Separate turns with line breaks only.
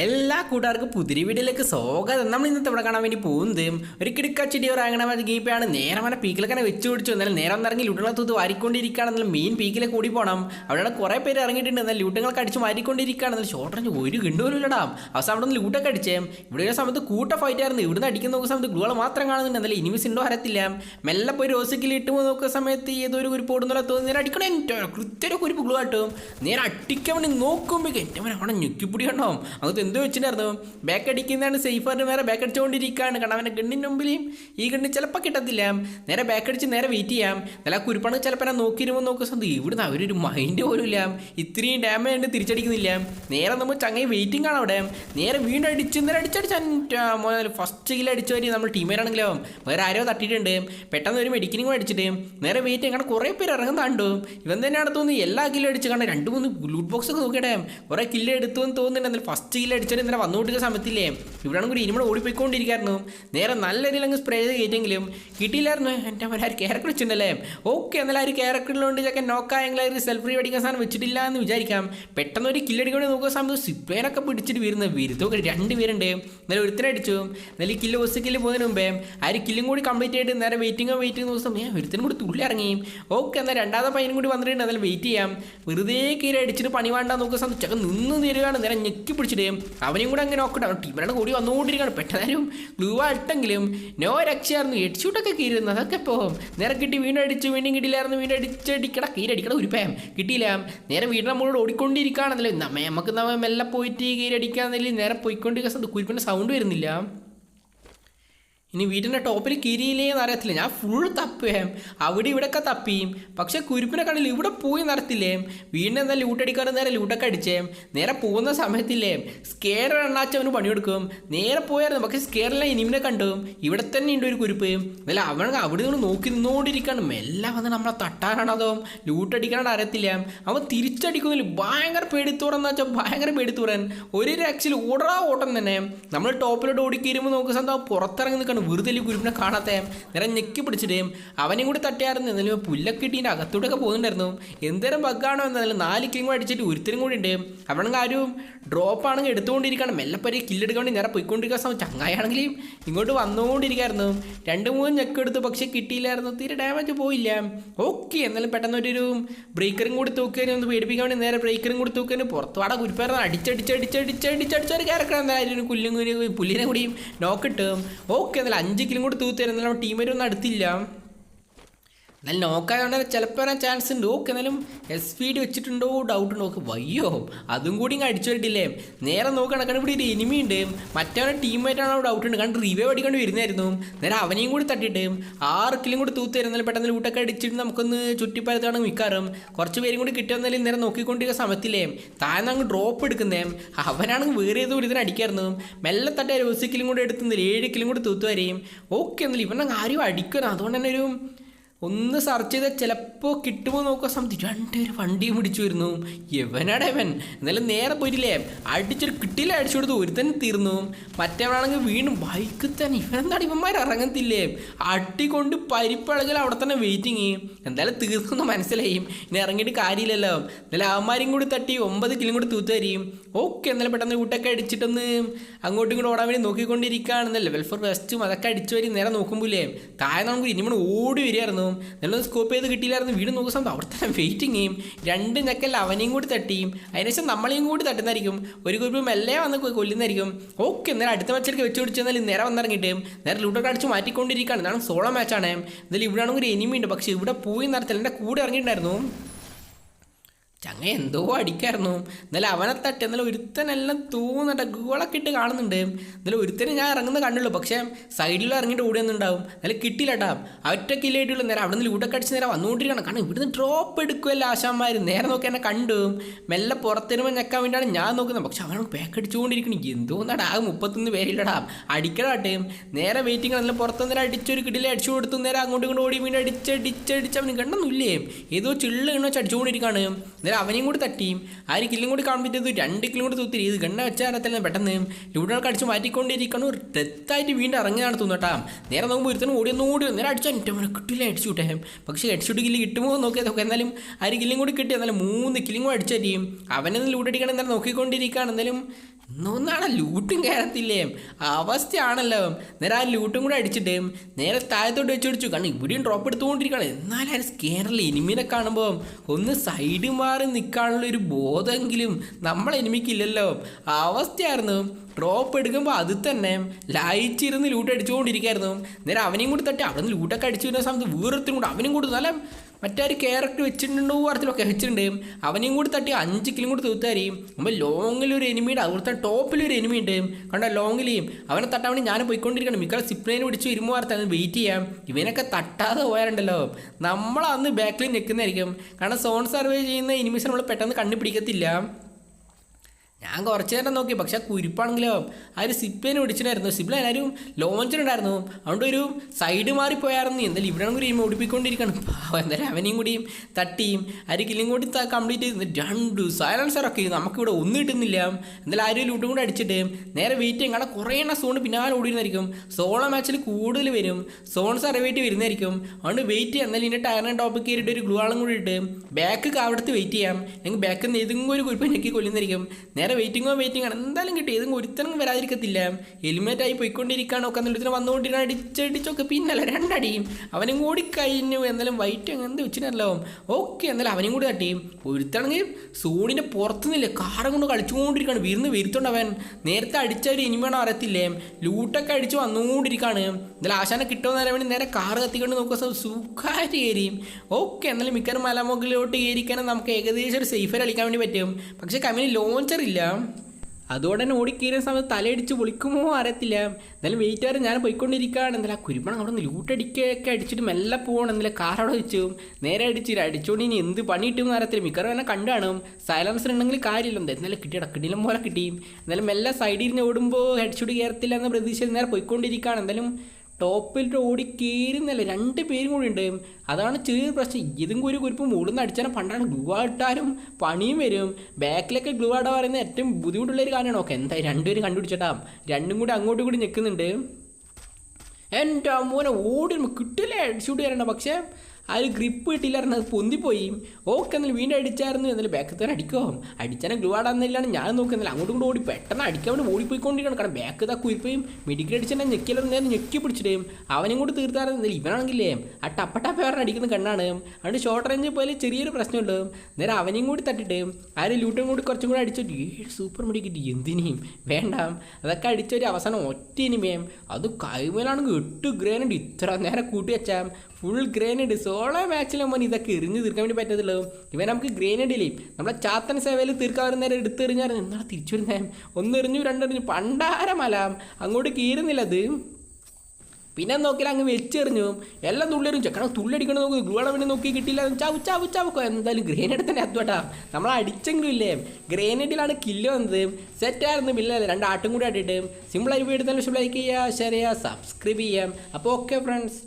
എല്ലാ കൂട്ടുകാർക്കും പുതിരി വീഡിയോയിലേക്ക് സ്വാഗതം. നമ്മൾ ഇന്നത്തെ ഇവിടെ കാണാൻ വേണ്ടി പോകുന്നത് ഒരു കിടക്കച്ചെടി ഒരു അങ്ങനെ ഗീപ്പാണ് നേരെ മന പീക്കിലൊക്കെ വെച്ച് പിടിച്ചു. എന്നാലും നേരെ ഒന്നിറങ്ങി ലൂട്ടുകളെ തൂത്ത് വാരിക്കൊണ്ടിരിക്കുകയാണെന്നാലും മീൻ പീക്കിലെ കൂടി പോകണം അവിടെ കുറേ പേര് ഇറങ്ങിയിട്ടുണ്ട്. എന്നാൽ ലൂട്ടുകളൊക്കെ അടിച്ച് മാറിക്കൊണ്ടിരിക്കുകയാണെന്നാൽ ഷോർട്ട് റേഞ്ച് ഒരു കിണ്ടുപോലും അവസാനം അവിടെ നിന്ന് ലൂട്ടൊക്കെ അടിച്ചേ. ഇവിടെ ഒരു സമയത്ത് കൂട്ട ഫൈറ്റ് ആയിരുന്നു. ഇവിടുന്ന് അടിക്കുന്ന നോക്കുന്ന സമയത്ത് ഗ്ലൂകൾ മാത്രം കാണുന്നുണ്ട്. എന്നാലും ഇനിമിസ് ഉണ്ടോ അറിയത്തില്ല. മെല്ലെ പോയി റോസിക്കിൽ ഇട്ട് നോക്കുന്ന സമയത്ത് ഏതൊരു കുരിപ്പ് ഓടുന്നുള്ള തോന്നി നേരെ അടിക്കണേ. കൃത്യൊരു കുരിപ്പ് ഗ്ലൂ ആട്ടും നേരെ അടിക്കാൻ വേണ്ടി നോക്കുമ്പോഴേക്കും എന്റെ അവിടെ ഞെക്കിപ്പൊടി കണ്ടോ? അങ്ങനത്തെ എന്തോ വെച്ചിട്ടുണ്ടായിരുന്നു. ബാക്ക് അടിക്കുന്നതാണ് സേഫറിന് നേരെ ബാക്ക് അടിച്ചുകൊണ്ടിരിക്കുകയാണ് കാരണം അവന്റെ ഗണ്ണിന്റെ മുമ്പിൽ ഈ ഗണ്ണ് ചിലപ്പോൾ കിട്ടത്തില്ല. നേരെ ബാക്ക് അടിച്ച് നേരെ വെയിറ്റ് ചെയ്യാം. നല്ല കുരുപ്പാണ് ചിലപ്പോൾ ഞാൻ നോക്കിയിരുമ്പോൾ നോക്കുന്ന സ്വന്തം ഇവിടുന്ന് അവരൊരു മൈൻഡ് പോലും ഇല്ല. ഇത്രയും ഡാമേജ് ഉണ്ട് തിരിച്ചടിക്കുന്നില്ല. നേരെ നമ്മൾ ചങ്ങായി വെയിറ്റിംഗ് ആണ് അവിടെ. നേരെ വീണ്ടും അടിച്ച് നേരെ അടിച്ചടിച്ച് ഫസ്റ്റ് കിൽ അടിച്ചു വരി നമ്മൾ ടീമേരാണെങ്കിലോ വേറെ ആരോ തട്ടിയിട്ടുണ്ട്. പെട്ടെന്ന് ഒരു മെഡിക്കലിംഗ് കൂടെ അടിച്ചിട്ട് നേരെ വെയിറ്റ് കാരണം കുറേ പേര് ഇറങ്ങുന്നുണ്ട് ഇവൻ തന്നെയാണ് തോന്നുന്നു എല്ലാ കില്ലും അടിച്ച് കാരണം രണ്ട് മൂന്ന് ലൂട്ട് ബോക്സ് ഒക്കെ നോക്കിയിട്ടേ. കുറേ കില്ല് എടുത്തു എന്ന് തോന്നുന്നുണ്ട്. എന്നാൽ ഫസ്റ്റ് കില്ല് അടിച്ചിട്ട് ഇന്നലെ വന്നുകൊണ്ടിരിക്കുന്ന സമയത്തില്ലേ? ഇവിടെയാണ് കൂടി ഇനിമടെ ഓടിപ്പോയിക്കൊണ്ടിരിക്കായിരുന്നു. നേരെ നല്ല രീതിയിൽ അങ്ങ് സ്പ്രേ ചെയ്ത് കയറ്റെങ്കിലും കിട്ടിയില്ലായിരുന്നു. എന്റെ അവൻ ആര് ക്യാരക്ടർ വെച്ചിട്ടുണ്ടല്ലേ ഓക്കെ എന്നാലും ആ ഒരു ക്യാരക്ടറിലുണ്ട് ചക്കൻ നോക്കായെങ്കിൽ ഒരു സെൽഫ് റീ അടിക്കാൻ സാധനം വെച്ചിട്ടില്ല എന്ന് വിചാരിക്കാം. പെട്ടെന്ന് ഒരു കില്ലടിക്കൊണ്ട് നോക്കുന്ന സമയത്ത് സിപ്പേനൊക്കെ പിടിച്ചിട്ട് വരുന്നത് വിരുദ്ധമൊക്കെ രണ്ട് പേരുണ്ട്. നല്ല ഒരുത്തനെ അടിച്ചു. എന്നാലും ഈ കില്ല് ഒസ് കില്ല് പോകുന്നതിന് മുമ്പേ ആ ഒരു കില്ലും കൂടി കംപ്ലീറ്റ് ആയിട്ട് നേരെ വെയിറ്റിംഗ് വെയിറ്റിംഗ് ദിവസം ഏ ഒരുത്തനും കൂടി തുള്ളി ഇറങ്ങി. ഓക്കെ എന്നാൽ രണ്ടാമത്തെ പയ്യനും കൂടി വന്നിട്ടുണ്ട്. എന്നാലും വെയിറ്റ് ചെയ്യാം. വെറുതെ കീറി അടിച്ചിട്ട് പണി വേണ്ട നോക്കുന്ന സമയത്ത് ചക്ക നിന്ന് തരികയാണ് നേരെ ഞെക്കി പിടിച്ചിട്ട് അവനെയും കൂടെ അങ്ങനെ നോക്കട്ടെ അവൻ ടീമിനാണ് കൂടി വന്നുകൊണ്ടിരിക്കുകയാണ്. പെട്ടെന്നാലും ഗ്ലൂ ഇട്ടെങ്കിലും നോ രക്ഷയായിരുന്നു. ഹെഡ്ഷൂട്ടൊക്കെ കീരുന്നു അതൊക്കെ പോകും നേരെ കിട്ടി വീണ്ടും അടിച്ചു വീണ്ടും കിട്ടിയില്ലായിരുന്നു. വീണ്ടും അടിച്ചടിക്കട കീരടിക്കട ഒരു പേം കിട്ടിയില്ല. നേരെ വീടിനെ മുകളിൽ ഓടിക്കൊണ്ടിരിക്കുകയാണെന്നല്ലേ നമ്മ നമുക്ക് നമ്മ മെല്ലെ പോയിട്ട് കീരടിക്കാന്നല്ലേ. നേരെ പോയിക്കൊണ്ടിരിക്കുന്ന സൗണ്ട് വരുന്നില്ല. ഇനി വീടിന്റെ ടോപ്പിൽ കിരിയില്ലേ എന്ന് അറിയത്തില്ല. ഞാൻ ഫുൾ തപ്പുകയും അവിടെ ഇവിടെയൊക്കെ തപ്പിയും. പക്ഷെ കുരുപ്പിനെ കണ്ടില്ല? ഇവിടെ പോയി നടത്തില്ലേ? വീടിനെ എന്താ ലൂട്ടടിക്കാറ് നേരെ ലൂട്ടൊക്കെ അടിച്ചേം? നേരെ പോകുന്ന സമയത്തില്ലേ? സ്കെയർ എണ്ണാച്ച അവന് പണിയെടുക്കും. നേരെ പോയായിരുന്നു. പക്ഷെ സ്കെയറിലെ ഇനിമിനെ കണ്ടു. ഇവിടെ തന്നെ ഉണ്ട് ഒരു കുരുപ്പ്. അല്ല അവൻ അവിടെ നിന്ന് നോക്കി നിന്നുകൊണ്ടിരിക്കണം എല്ലാം വന്ന് നമ്മളെ തട്ടാനാണോ ലൂട്ടടിക്കാനോ അറിയത്തില്ല. അവൻ തിരിച്ചടിക്കുന്നില്ല. ഭയങ്കര പേടിത്തൂറെന്ന് വെച്ചാൽ ഭയങ്കര പേടിത്തൂറൻ ഒരു രക്ഷയിൽ ഓടാ ഓട്ടം തന്നെ. നമ്മൾ ടോപ്പിലോട്ട് ഓടിക്കീരുമ്പോൾ നോക്കുന്ന സ്വന്തം പുറത്തിറങ്ങി നിൽക്കണം. വെറുതെ കുരുപ്പിനെ കാണാത്തേം നേരെ ഞെക്കി പിടിച്ചിട്ടേം അവനെയും കൂടി തട്ടിയായിരുന്നു എന്നാലും പുല്ലൊക്കെ ഇട്ടീന്റെ അകത്തോട്ടൊക്കെ പോകുന്നുണ്ടായിരുന്നു. എന്തേരം ബഗ്ഗാണോ എന്നാലും നാല് കിങ് അടിച്ചിട്ട് ഒരുത്തരും കൂടി ഉണ്ട്. അവിടെ ആരും ഡ്രോപ്പ് ആണെങ്കിൽ എടുത്തുകൊണ്ടിരിക്കണം. മെല്ലപ്പരി കില്ലെടുക്കാണ്ട് നേരെ പോയിക്കൊണ്ടിരിക്കുന്ന സമയം ചങ്ങായാണെങ്കിൽ ഇങ്ങോട്ട് വന്നുകൊണ്ടിരിക്കായിരുന്നു. രണ്ട് മൂന്ന് ഞെക്ക് എടുത്തു പക്ഷേ കിട്ടിയില്ലായിരുന്നു. തീരെ ഡാമേജ് പോയില്ല. ഓക്കെ എന്നാലും പെട്ടെന്ന് ഒരു ബ്രേക്കറും കൂടി തൂക്കാനും ഒന്ന് പേടിപ്പിക്കാൻ വേണ്ടി നേരെ ബ്രേക്കറും കൂടി തൂക്കാനും പുറത്തുപാടെ കുരിപ്പായിരുന്നു അടിച്ചടിച്ചടിച്ചടിച്ചടിച്ചടിച്ചടിച്ച ഒരു ക്യാരക്ടർ എന്തായാലും കുല്ലും കുരു പുല്ലിനെ കൂടിയും നോക്കിട്ടും ഓക്കെ അഞ്ച് കിലും കൂടി തൂത്ത് തരുന്നില്ല ടീമേറ്റ് ഒന്നും അടുത്തില്ല. എന്നാലും നോക്കാതെ ചിലപ്പോൾ വരാൻ ചാൻസ് ഉണ്ട്. ഓക്കെ എന്നാലും എസ് സ്പീഡ് വെച്ചിട്ടുണ്ടോ? ഡൗട്ട് ഉണ്ടോ? ഓക്കെ വയ്യോ. അതും കൂടി ഇങ്ങ് അടിച്ചു വരട്ടില്ലേ? നേരെ നോക്കണം കാരണം ഇവിടെ ഒരു എനിമി ഉണ്ട്. മറ്റവനെ അവിടെ ഡൗട്ട് ഉണ്ട്. കാരണം റിവേ അടിക്കൊണ്ട് വരുന്നായിരുന്നു നേരെ അവനെയും കൂടി തട്ടിയിട്ട് ആറ് കൂടി തൂത്ത് തരുന്നാലും പെട്ടെന്ന് ലൂട്ടൊക്കെ അടിച്ചിട്ട് നമുക്കൊന്ന് ചുറ്റിപ്പരത്താണ് മിക്കാറും. കുറച്ച് പേരും കൂടി കിട്ടിയെന്നാലും നേരെ നോക്കിക്കൊണ്ടിരിക്കുന്ന സമയത്തില്ലേ? താഴെ അങ്ങ് ഡ്രോപ്പ് എടുക്കുന്നേ. അവനാണെങ്കിൽ വേറെ ഏതോ ഒരു അടിക്കായിരുന്നു. മെല്ലെ തട്ടേ ഒരു കിലും കൂടി എടുത്തുന്നില്ല ഏഴ് കിലും കൂടി തൂത്ത് വരെയും ഓക്കെ എന്നാലും ഇവനങ്ങ് ആരും അടിക്കണം അതുകൊണ്ട് തന്നെ ഒരു ഒന്ന് സെർച്ച് ചെയ്താൽ ചിലപ്പോൾ കിട്ടുമോ നോക്കാൻ സമയത്ത് രണ്ടുപേര് വണ്ടിയും പിടിച്ചു വരുന്നു. എവനാടെ അവൻ എന്നാലും നേരെ പോയിട്ടില്ലേ? അടിച്ചൊരു കിട്ടിയില്ല അടിച്ചു കൊടുത്തു. ഒരുത്തൻ തീർന്നു. മറ്റവനാണെങ്കിൽ വീണ്ടും ബൈക്ക് തന്നെ. ഇവനെന്താണ് ഇവന്മാർ ഇറങ്ങത്തില്ലേ? അടിക്കൊണ്ട് പരിപ്പഴകൽ അവിടെ തന്നെ വെയിറ്റിങ് എന്തായാലും തീർക്കുന്നു മനസ്സിലായി. ഇനി ഇറങ്ങിയിട്ട് കാര്യമില്ലല്ലോ. എന്നാലും അവന്മാരും കൂടി തട്ടി ഒമ്പത് കിലും കൂടി തൂത്ത് തരും. ഓക്കെ എന്നാലും പെട്ടെന്ന് കൂട്ടൊക്കെ അടിച്ചിട്ടൊന്ന് അങ്ങോട്ടും ഇങ്ങോട്ടും ഓടാൻ വേണ്ടി നോക്കിക്കൊണ്ടിരിക്കുകയാണെന്നല്ലേ വെൽഫെയർ വെസ്റ്റും അതൊക്കെ അടിച്ചു വരും നേരെ നോക്കുമ്പോഴേ താഴെ നമുക്ക് ഇനിമണ് ഓടി വരികയായിരുന്നു. നല്ലൊന്ന് സ്കോപ്പ് ചെയ്ത് കിട്ടിയില്ലായിരുന്നു. വീട് നോക്കുന്ന സമയത്ത് അവിടെ തന്നെ വെയിറ്റിംഗ് ചെയ്യും രണ്ട് ഞെക്കൽ അവനെയും കൂടി തട്ടിയും അതിനുശേഷം നമ്മളെയും കൂടി തട്ടുന്നതായിരിക്കും. ഒരു ഗ്രൂപ്പ് മെല്ലെ വന്ന് കൊല്ലുന്നതായിരിക്കും. ഓക്കെ നേരെ അടുത്ത മാച്ചിലേക്ക് വെച്ച് പിടിച്ചെന്നാൽ നേരെ വന്നിറങ്ങിയിട്ട് നേരെ ലൂട്ടൊക്കെ അടിച്ച് മാറ്റിക്കൊണ്ടിരിക്കുകയാണ്. ഇതാണ് സോളോ മാച്ചാണ് എന്നാലും ഇവിടെ ആണെങ്കിൽ ഒരു എനിമി ഉണ്ട്. പക്ഷേ ഇവിടെ പോയി നടത്തില്ല. എന്റെ കൂടെ ഇറങ്ങിയിട്ടുണ്ടായിരുന്നു. ചങ്ങ എന്തോ അടിക്കായിരുന്നു എന്നാലും അവനെ തട്ടി എന്നാലും ഒരുത്തനെല്ലാം തൂന്നിട്ട് ഗോളൊക്കെ ഇട്ട് കാണുന്നുണ്ട്. എന്നാലും ഒരുത്തനെ ഞാൻ ഇറങ്ങുന്ന കണ്ടുള്ളൂ. പക്ഷേ സൈഡിൽ ഇറങ്ങിയിട്ട് ഓടിയൊന്നുണ്ടാവും എന്നാലും കിട്ടിയില്ല അവറ്റ ഒറ്റ കിലോയിട്ടുള്ള നേരം അവിടെ നിന്ന് ലൂട്ടൊക്കെ അടിച്ച് നേരം വന്നുകൊണ്ടിരിക്കണം കാരണം ഇവിടുന്ന് ഡ്രോപ്പ് എടുക്കുമല്ലോ ആശാന്മാർ നേരെ നോക്കി എന്നെ കണ്ടു. മെല്ലെ പുറത്തിരുമ്പോൾ ഞെക്കാൻ വേണ്ടിയാണ് ഞാൻ നോക്കുന്നത്. പക്ഷെ അവനോട് പാക്ക് അടിച്ചുകൊണ്ടിരിക്കണം എന്തോന്നാടാ? ആകെ മുപ്പത്തൊന്ന് പേരില്ലടാ. അടിക്കടാട്ടെ നേരെ വെയിറ്റിംഗ് നല്ല പുറത്തുനിന്ന് അടിച്ചൊരു കിടിലെ അടിച്ചു കൊടുത്തു. നേരെ അങ്ങോട്ടും ഇങ്ങോട്ട് ഓടി വീണ്ടും അടിച്ചടിച്ചടിച്ച് അവന് കണ്ടൊന്നുമില്ലേ ഏതോ ചിള്ള് എണ്ണ വെച്ച് അടിച്ചുകൊണ്ടിരിക്കുകയാണ്. നേരെ അവനെയും കൂടി തട്ടിയും. ആ ഒരു കില്ലും കൂടി കാണുമ്പോൾ ചെയ്തു രണ്ട് കില്ലും കൂടി തൂത്തിരി. ഇത് ഗണ്ണ വെച്ചാൽ പെട്ടെന്ന്. ലൂഡോൾക്ക് അടിച്ച് മാറ്റിക്കൊണ്ടിരിക്കണം. ഒരു ഡെത്തായിട്ട് വീണ്ടും ഇറങ്ങിയാണ് തോന്നട്ടാ നേരെ നോക്കുമ്പോൾ ഒരുത്തനും ഒന്ന് ഓടി നേരെ അടിച്ചു എന്റെ മോനെ കിട്ടില്ല അടിച്ചു വിട്ടേ പക്ഷേ ഹെഡ്ഷൂട്ട് കില്ല് കിട്ടുമോ നോക്കിയത് നോക്കാം. എന്നാലും ആ ഒരു കില്ലും കൂടി കിട്ടി. എന്നാലും മൂന്ന് കില്ലും കൂടി അടിച്ചു തരികയും അവനെന്ന് ലൂഡടിക്കണം എന്നാലും നോക്കിക്കൊണ്ടിരിക്കുകയാണ്. എന്നാലും ഒന്നൊന്നാണ് ലൂട്ടും കയറത്തില്ലേ? അവസ്ഥയാണല്ലോ. നേരെ ആ ലൂട്ടും കൂടെ അടിച്ചിട്ട് നേരെ താഴത്തോട്ട് വെച്ച് പിടിച്ചു. കാരണം ഇവിടെയും ഡ്രോപ്പ് എടുത്തുകൊണ്ടിരിക്കുകയാണ്. എന്നാലും ആ സ്കാനറിൽ എനിമിനെ കാണുമ്പോൾ ഒന്ന് സൈഡ് മാറി നിൽക്കാനുള്ള ഒരു ബോധമെങ്കിലും നമ്മളെ എനിമിക്കില്ലല്ലോ അവസ്ഥയായിരുന്നു. ഡ്രോപ്പ് എടുക്കുമ്പോൾ അത് തന്നെ ലായിച്ചിരുന്ന് ലൂട്ട് അടിച്ചുകൊണ്ടിരിക്കുകയായിരുന്നു. നേരെ അവനെയും കൂടി തട്ടി. അവിടെ നിന്ന് ലൂട്ടൊക്കെ അടിച്ചു വരുന്ന സമയത്ത് വീറത്തിനും കൂടെ അവനും കൂടി നല്ല മറ്റേ ഒരു ക്യാരക്ടർ വെച്ചിട്ടുണ്ടോ അർത്ഥത്തിലൊക്കെ വെച്ചിട്ടുണ്ട്. അവനെയും കൂടി തട്ടി അഞ്ച് കിലും കൂടി തീർത്താരെയും അപ്പോൾ ലോങ്ങിൽ ഒരു എനിമിയുടെ അവിടുത്തെ ടോപ്പിൽ ഒരു എനിമി ഉണ്ട്. കണ്ട ലോങ്ങിലെയും അവനെ തട്ടാൻ വേണ്ടി ഞാൻ പോയിക്കൊണ്ടിരിക്കണം. മിക്ക സിപ്ലൈനെ പിടിച്ച് വരുമ്പോൾ വാർത്ത വെയിറ്റ് ചെയ്യാം. ഇവനൊക്കെ തട്ടാതെ പോയാലുണ്ടല്ലോ. നമ്മൾ അന്ന് ബാക്കിൽ നിൽക്കുന്നതായിരിക്കും കാരണം സോൺ സർവേ ചെയ്യുന്ന എനിമീസ് നമ്മൾ പെട്ടെന്ന് കണ്ടുപിടിക്കത്തില്ല. ഞാൻ കുറച്ച് നേരം നോക്കി പക്ഷെ ആ കുരിപ്പാണെങ്കിലോ? ആ ഒരു സിപ്പേനെ പിടിച്ചിട്ടായിരുന്നു സിപ്പിൽ എല്ലാവരും ലോഞ്ചിലുണ്ടായിരുന്നു അതുകൊണ്ട് ഒരു സൈഡ് മാറിപ്പോയായിരുന്നു എന്തായാലും ഇവിടെ കൂടി ഓടിപ്പിക്കൊണ്ടിരിക്കണം എന്തായാലും അവനെയും കൂടിയും തട്ടിയും ഒരു കില്ലും കൂടി കംപ്ലീറ്റ് ചെയ്ത് രണ്ട് സൈലൻസറൊക്കെ നമുക്കിവിടെ ഒന്നും കിട്ടുന്നില്ല. എന്തായാലും ആരും ലൂട്ടും കൂടെ അടിച്ചിട്ട് നേരെ വെയിറ്റ് ചെയ്യും. കാരണം കുറേ എണ്ണം സോൺ പിന്നാലെ ഓടിയിരുന്നായിരിക്കും. സോളോ മാച്ചിൽ കൂടുതൽ വരും. സോൺസ് സർവേറ്റ് വരുന്നതായിരിക്കും. അതുകൊണ്ട് വെയിറ്റ് ചെയ്യാം. എന്നാലും ഇതിന്റെ ടയറിന്റെ ടോപ്പിൽ കയറിയിട്ട് ഒരു ഗ്ലൂ ആളും കൂടി ഇട്ട് ബാക്ക് അവിടുത്തെ വെയിറ്റ് ചെയ്യാം. അല്ലെങ്കിൽ ബാക്കിൽ നിന്ന് ഏതെങ്കിലും ഒരു കുരിപ്പ് ഞെക്കി കൊല്ലുന്നതായിരിക്കും. നേരെ വെയിറ്റിങ്ങോ വെയിറ്റിംഗ് ആണ്. എന്തായാലും കിട്ടി. ഏതെങ്കിലും ഒരുത്തനും വരാതിരിക്കത്തില്ല. ഹെൽമെറ്റ് ആയി പോയിക്കൊണ്ടിരിക്കുകയാണ്. ഒക്കെ എന്നിട്ട് വന്നുകൊണ്ടിരിക്കണം അടിച്ചടിച്ചൊക്കെ പിന്നല്ല രണ്ടടിയും. അവനും കൂടി കഴിഞ്ഞു. എന്നാലും വൈറ്റ് എന്ത് വെച്ചിട്ടല്ലോ ഓക്കെ എന്നാലും അവനും കൂടി തട്ടി. ഒരുത്തണെങ്കിൽ സോണിന്റെ പുറത്തുനിന്നില്ല? കാറും കൊണ്ട് കളിച്ചുകൊണ്ടിരിക്കുകയാണ്. വീർന്ന് വീർത്തുണ്ട് അവൻ. നേരത്തെ അടിച്ച ഇനി ഇനിമയാണോ അറിയത്തില്ലേ? ലൂട്ടൊക്കെ അടിച്ച് വന്നുകൊണ്ടിരിക്കുകയാണ്. എന്നാലും ആശാനെ കിട്ടുമെന്ന് അറിയാൻ വേണ്ടി നേരെ കാറ് കത്തിക്കൊണ്ട് നോക്കുക. സുഖമായിട്ട് കയറിയും ഓക്കെ എന്നാലും മിക്കവാറും മലമുകളിലോട്ട് കയറിക്കാനും നമുക്ക് ഏകദേശം ഒരു സേഫ് കളിക്കാൻ വേണ്ടി പറ്റും. പക്ഷേ കമ്പനി ലോഞ്ചർ ഇല്ല. അതുകൊണ്ട് തന്നെ ഓടിക്കയറിയ സമയത്ത് തലയടിച്ച് പൊളിക്കുമോ അറിയത്തില്ല. എന്നാലും വെയിറ്റ് ആരും ഞാൻ പോയിക്കൊണ്ടിരിക്കുകയാണ്. എന്തായാലും ആ കുരുമണം അവിടെ നിന്ന് ലൂട്ടടിക്കൊക്കെ അടിച്ചിട്ട് മെല്ലെ പോകണം എന്തായാലും കാർ അവിടെ വെച്ചു. നേരെ അടിച്ച് അടിച്ചുകൊണ്ട് ഇനി എന്ത് പണി കിട്ടുമെന്ന് അറിയത്തില്ല. മിക്കവാറും എന്നെ കണ്ടാണ് സൈലൻസർ ഉണ്ടെങ്കിൽ കാര്യമില്ല. എന്താ എന്നാലും കിട്ടിയട. കിടിലം പോലെ കിട്ടിയും എന്നാലും മെല്ലെ സൈഡിൽ നിന്ന് ഓടുമ്പോൾ ഹെഡ്ഷൂട്ട് കയറത്തില്ല എന്ന പ്രതീക്ഷയിൽ നേരെ പോയിക്കൊണ്ടിരിക്കുകയാണ്. എന്തായാലും ടോപ്പിൽ ഓടി കയറുന്നല്ല രണ്ട് പേരും കൂടി ഉണ്ട്. അതാണ് ചെറിയൊരു പ്രശ്നം. ഇതും കൂടി കുരിപ്പ് മുകളിൽ അടിച്ചാൽ പണ്ടാണ് ഗ്ലൂ ഇട്ടാലും പണിയും വരും. ബാക്കിലൊക്കെ ഗ്ലൂ ആടാ പറയുന്നത് ഏറ്റവും ബുദ്ധിമുട്ടുള്ള ഒരു കാര്യമാണ്. ഓക്കെ എന്തായാലും രണ്ടുപേരും കണ്ടുപിടിച്ചേട്ടാ? രണ്ടും കൂടി അങ്ങോട്ടും കൂടി നിൽക്കുന്നുണ്ട്. എന്റെ മോനെ ഓടി കിട്ടില്ല? ഷൂട്ട് ചെയ്യാറുണ്ട് പക്ഷേ ആ ഒരു ഗ്രിപ്പ് കിട്ടിയില്ലായിരുന്നു അത് പൊന്തിപ്പോയി. ഓക്കെ എന്നാലും വീണ്ടും അടിച്ചായിരുന്നു എന്നാലും ബാക്കിൽ തന്നെ അടിക്കോ. അടിച്ചാൽ ഗ്ലൂ ആടാന്നില്ലാണ് ഞാൻ നോക്കുന്നില്ല അങ്ങോട്ടും കൂടെ ഓടി പെട്ടെന്ന് അടിക്കാൻ വേണ്ടി ഓടിപ്പോയിക്കൊണ്ടിരിക്കണം കാരണം ബാക്ക് ഇതാ കുരിപ്പയും മെഡിക്കൽ അടിച്ചാൽ ഞെക്കിയാലും നേരം ഞെക്കി പിടിച്ചിട്ടേയും അവനും കൂടി തീർത്തായിരുന്നു. ഇവനാണെങ്കിലേ ആ ടപ്പട്ടപ്പ പറഞ്ഞ അടിക്കുന്ന കണ്ണാണ്. അതുകൊണ്ട് ഷോർട്ട് റേഞ്ച് പോലെ ചെറിയൊരു പ്രശ്നമുണ്ട്. നേരെ അവനെയും കൂടി തട്ടിട്ട് ആ ഒരു ലൂട്ടും കൂടി കുറച്ചും കൂടി അടിച്ചിട്ട് ഏഴ് സൂപ്പർ മെഡിക്കറ്റ് എന്തിനേയും വേണ്ട. അതൊക്കെ അടിച്ചൊരു അവസാനം ഒറ്റ ഇനിമയും അത് കൈമേലാണെങ്കിൽ എട്ട് ഗ്രേനഡ് ഇത്ര നേരം കൂട്ടി വെച്ചാൽ ഫുൾ ഗ്രേനേഡ് സോളോ മാച്ചിലാകുമ്പോൾ ഇതൊക്കെ എറിഞ്ഞ് തീർക്കാൻ വേണ്ടി പറ്റത്തുള്ളൂ ഇവൻ നമുക്ക് ഗ്രേനേഡ് ഇല്ലേ നമ്മളെ ചാത്തൻ സേവയിൽ തീർക്കാൻ വരുന്ന നേരം എടുത്തെറിഞ്ഞാൽ എന്നാണ് തിരിച്ചു വരുന്നേ? ഒന്നെറിഞ്ഞു രണ്ടെറിഞ്ഞു പണ്ടാരമല അങ്ങോട്ട് കീറുന്നില്ലത് പിന്നെ നോക്കിയാൽ അങ്ങ് വെച്ചെറിഞ്ഞു എല്ലാം തുള്ളിയെറിഞ്ഞു ചെക്കണം തുള്ളടിക്കണം നോക്കി ഗ്ലൂടെ പിന്നെ നോക്കി കിട്ടിയില്ല. ചാവ് ചാവ് ചാവക്കോ എന്തായാലും ഗ്രേനേഡ് തന്നെ അത്വട്ടാ നമ്മൾ അടിച്ചെങ്കിലും ഇല്ലേ? ഗ്രേനേഡിലാണ് കില്ല് വന്നത്. സെറ്റായിരുന്നു ബില്ലല്ലേ രണ്ട് ആട്ടും കൂടി ആട്ടിട്ട്. സിമ്പിളായി തന്നെ ലൈക്ക് ചെയ്യുക ഷെയർ ചെയ്യുക സബ്സ്ക്രൈബ് ചെയ്യാം അപ്പോൾ ഓക്കെ ഫ്രണ്ട്സ്